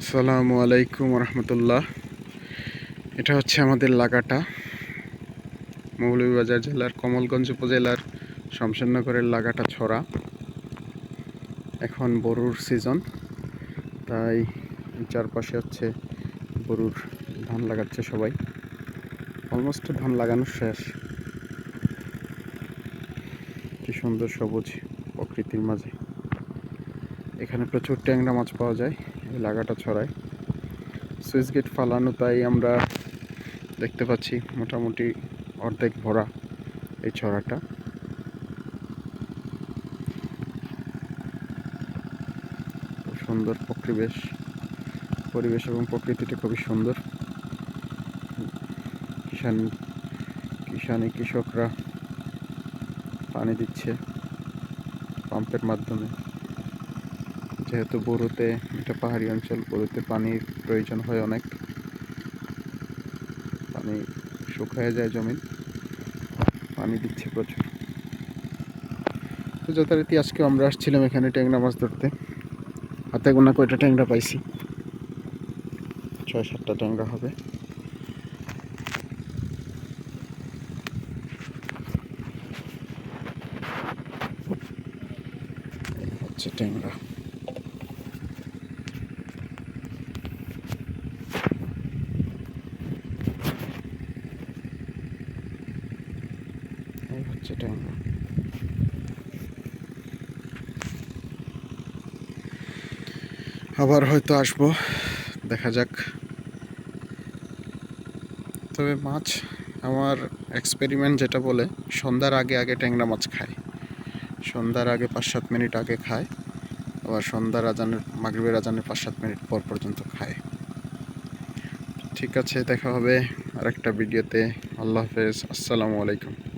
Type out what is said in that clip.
আসসালামু আলাইকুম রহমতুল্লাহ। এটা হচ্ছে আমাদের লাগাটা। মৌলভীবাজার জেলার কমলগঞ্জ উপজেলার শমশেরনগরের লাগাটা ছড়া। এখন বরুর সিজন। তাই চারপাশে হচ্ছে বরুর ধান লাগাচ্ছে সবাই। অলমোস্ট ধান লাগানো শেষ। কি সুন্দর সবুজ প্রকৃতির মাঝে। এখানে প্রচুর ট্যাংরা মাছ পাওয়া যায়, এই লাগাটা ছড়ায়। সুইচ গেট ফালানো তাই আমরা দেখতে পাচ্ছি মোটামুটি অর্ধেক ভরা এই ছড়াটা। সুন্দর পরিবেশ পরিবেশ এবং প্রকৃতিটা খুবই সুন্দর। কিষান কিষানি কৃষকরা পানি দিচ্ছে পাম্পের মাধ্যমে। যেহেতু বরুতে এটা পাহাড়ি অঞ্চল বড়ুতে পানির প্রয়োজন হয় অনেক। পানি শুকায় যায় জমি পানি দিচ্ছে প্রচুর। তো যথারীতি আজকে আমরা আসছিলাম এখানে ট্যাংরা মাছ ধরতে। হাতে গোনা কয়টা ট্যাংরা পাইছি? ছয়, সাতটা ট্যাংরা হবে। হচ্ছে ট্যাংরা। এই হচ্ছে ট্যাংরা আবার হয়তো আসব। দেখা যাক। তবে মাছ আমার এক্সপেরিমেন্ট যেটা বলে, সন্ধ্যার আগে আগে ট্যাংরা মাছ খায়। সন্ধ্যার আগে পাঁচ সাত মিনিট আগে খায়। আবার সন্ধ্যার আজানের মাগরিবের আজানের পাঁচ সাত মিনিট পর পর্যন্ত খায়। ঠিক আছে, দেখা হবে আরেকটা ভিডিওতে আল্লাহ হাফেজ। আসসালামু আলাইকুম।